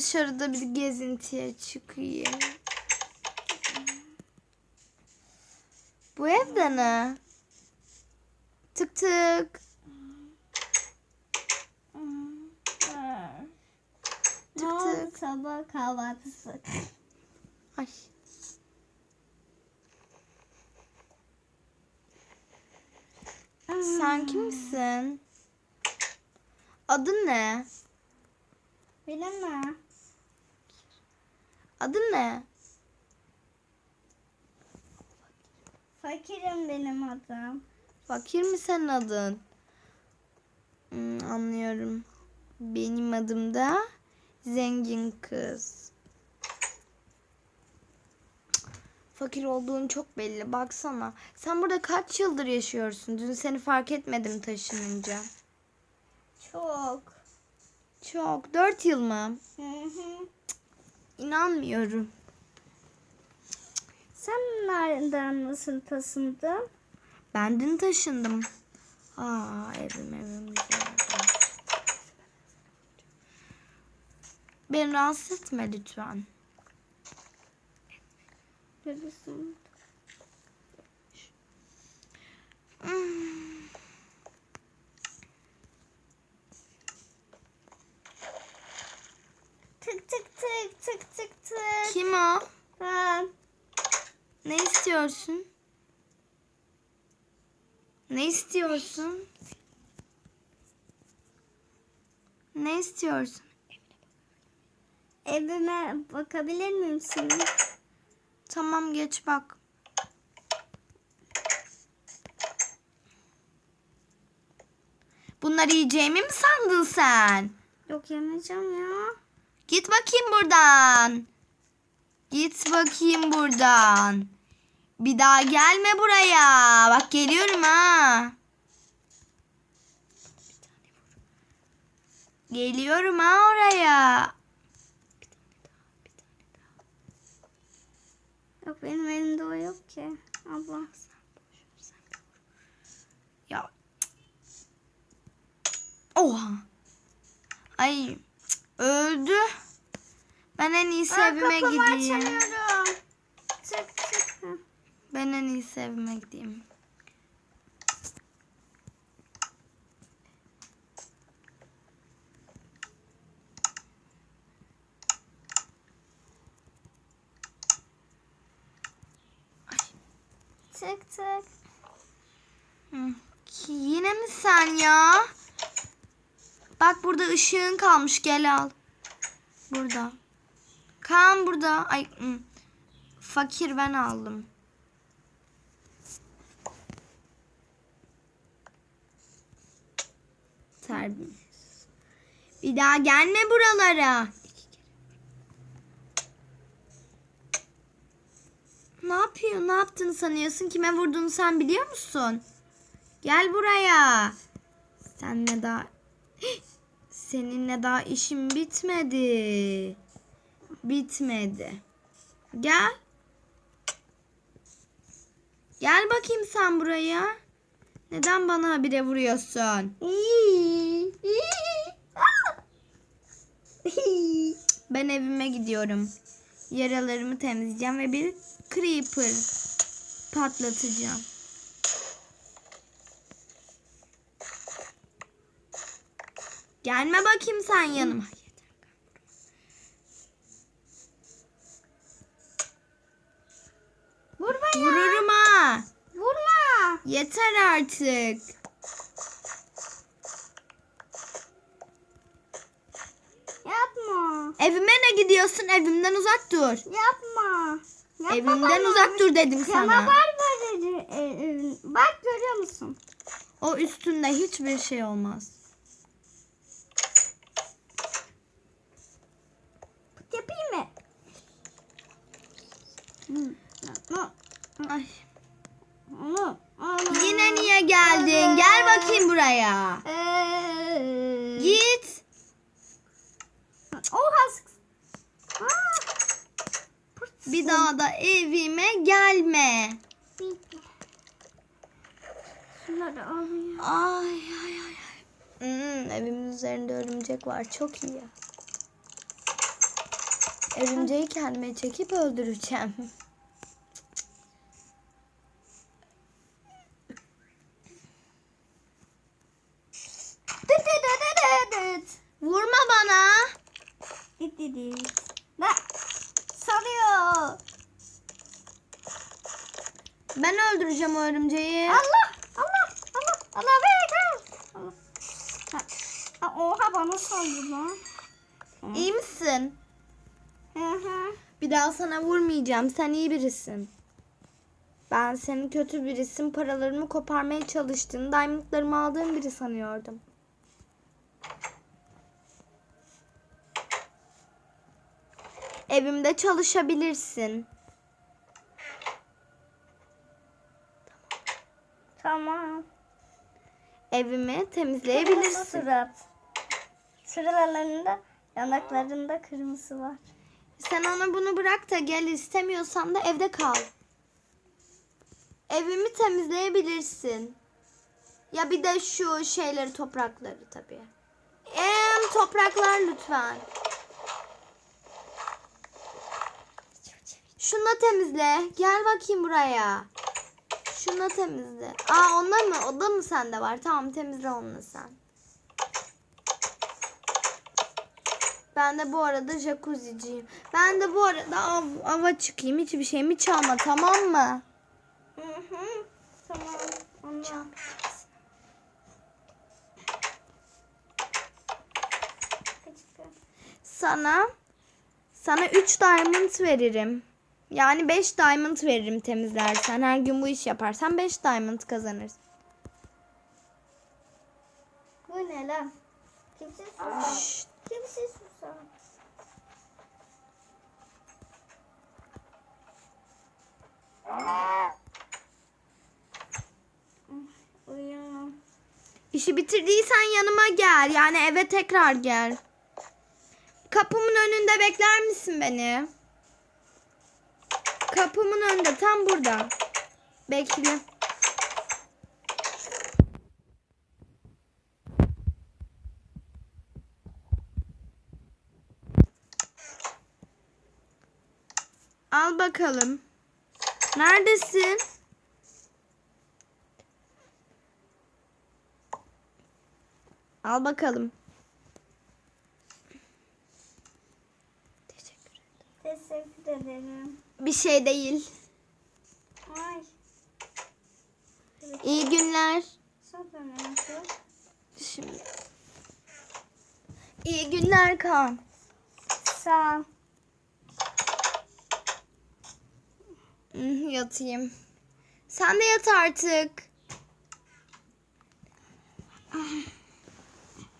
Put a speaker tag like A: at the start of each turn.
A: dışarıda bir gezintiye çıkayım. Bu evde ne? Tık tık.
B: Ne oldu sabah kahvaltısı?
A: Ay. Sen kimsin? Adın ne?
B: Bilmem.
A: Adın ne?
B: Fakirim benim adım.
A: Fakir mi senin adın? Hmm, anlıyorum. Benim adım da zengin kız. Fakir olduğun çok belli. Baksana. Sen burada kaç yıldır yaşıyorsun? Dün seni fark etmedim taşınınca.
B: Çok.
A: Çok. Dört yıl mı?
B: Hı hı.
A: İnanmıyorum.
B: Sen nereden nasıl taşındın?
A: Ben dün taşındım. Aa evim evim. Beni rahatsız etme lütfen.
B: Görürsün.
A: Hmm.
B: Tık tık tık tık tık tık.
A: Kim o?
B: Ben.
A: Ne istiyorsun? Ne istiyorsun? Ne istiyorsun?
B: Evime bakabilir miyim şimdi?
A: Tamam geç bak. Bunları yiyeceğimi mi sandın sen?
B: Yok yemeyeceğim ya.
A: Git bakayım buradan. Git bakayım buradan. Bir daha gelme buraya. Bak geliyorum ha. Geliyorum ha oraya.
B: Yok benim elimde o yok ki. Abla.
A: Ya. Oha. Ay. Öldü. Ben en iyisi
B: Aa,
A: evime gideyim.
B: açamıyorum. Çık çık.
A: Ben en iyisi evime gideyim.
B: Çık.
A: Hı. Ki Yine mi sen ya? Bak burada ışığın kalmış gel al. Burada. Kaan burada. Ay fakir ben aldım. Terbiyesiz. Bir daha gelme buralara. Ne yapıyor? Ne yaptığını sanıyorsun? Kime vurduğunu sen biliyor musun? Gel buraya. Senle daha seninle daha işim bitmedi. Bitmedi. Gel. Gel bakayım sen buraya. Neden bana habire vuruyorsun? Ben evime gidiyorum. Yaralarımı temizleyeceğim ve bir creeper patlatacağım. Gelme bakayım sen yanıma.
B: Vurma ya.
A: Vururum ha.
B: Vurma.
A: Yeter artık.
B: Yapma.
A: Evime ne gidiyorsun? Evimden uzak dur.
B: Yapma. Yapma
A: Evimden
B: bana.
A: uzak dur dedim sana.
B: Canavar var dedi. e, e, Bak görüyor musun?
A: O üstünde hiçbir şey olmaz.
B: Yapayım mı? Hı, yapma.
A: Ay. Yine niye geldin? Gel bakayım buraya.
B: Ee,
A: Git.
B: Oha.
A: Bir daha da evime gelme.
B: Şunları.
A: Ay ay ay. ay. Hmm, evimin üzerinde örümcek var. Çok iyi. Örümceği kendime çekip öldüreceğim.
B: Dıt. Lan salıyor.
A: Ben öldüreceğim o örümceği.
B: Allah Allah Allah Allah kır. Allah. Ha, ha, Oha bana saldı lan.
A: İyi misin?
B: Hı hı.
A: Bir daha sana vurmayacağım. Sen iyi birisin. Ben senin kötü birisin. Paralarımı koparmaya çalıştın. Diamondlarımı aldığın biri sanıyordum. Evimde çalışabilirsin.
B: Tamam.
A: Evimi
B: Kırmızı
A: temizleyebilirsin.
B: surat. Sıralarında yanaklarında kırmızı var.
A: Sen ona bunu bırak da gel istemiyorsan da evde kal. Evimi temizleyebilirsin. Ya bir de şu şeyleri toprakları tabii. Em topraklar lütfen. Şunu da temizle. Gel bakayım buraya. Şunu da temizle. Aa onda mı? O da mı sende var? Tamam temizle onu sen. Ben de bu arada jacuzzi'ciyim. Ben de bu arada av, ava çıkayım. Hiçbir şeyimi çalma tamam mı?
B: Hı hı. Tamam. Ondan.
A: Sana sana 3 diamond veririm. Yani 5 diamond veririm temizlersen. Her gün bu iş yaparsan 5 diamond kazanırsın.
B: Bu ne lan? Kimsiz susam.
A: Şşt.
B: Kimsiz susam. Uyuyamam.
A: İşi bitirdiysen yanıma gel. Yani eve tekrar gel. Kapımın önünde bekler misin beni? Kapımın önünde tam burada. Bekle. Al bakalım. Neredesin? Al bakalım. Ederim. Bir şey değil.
B: Ay.
A: İyi günler. Şimdi. İyi günler Kaan.
B: Sağ ol.
A: Yatayım. Sen de yat artık.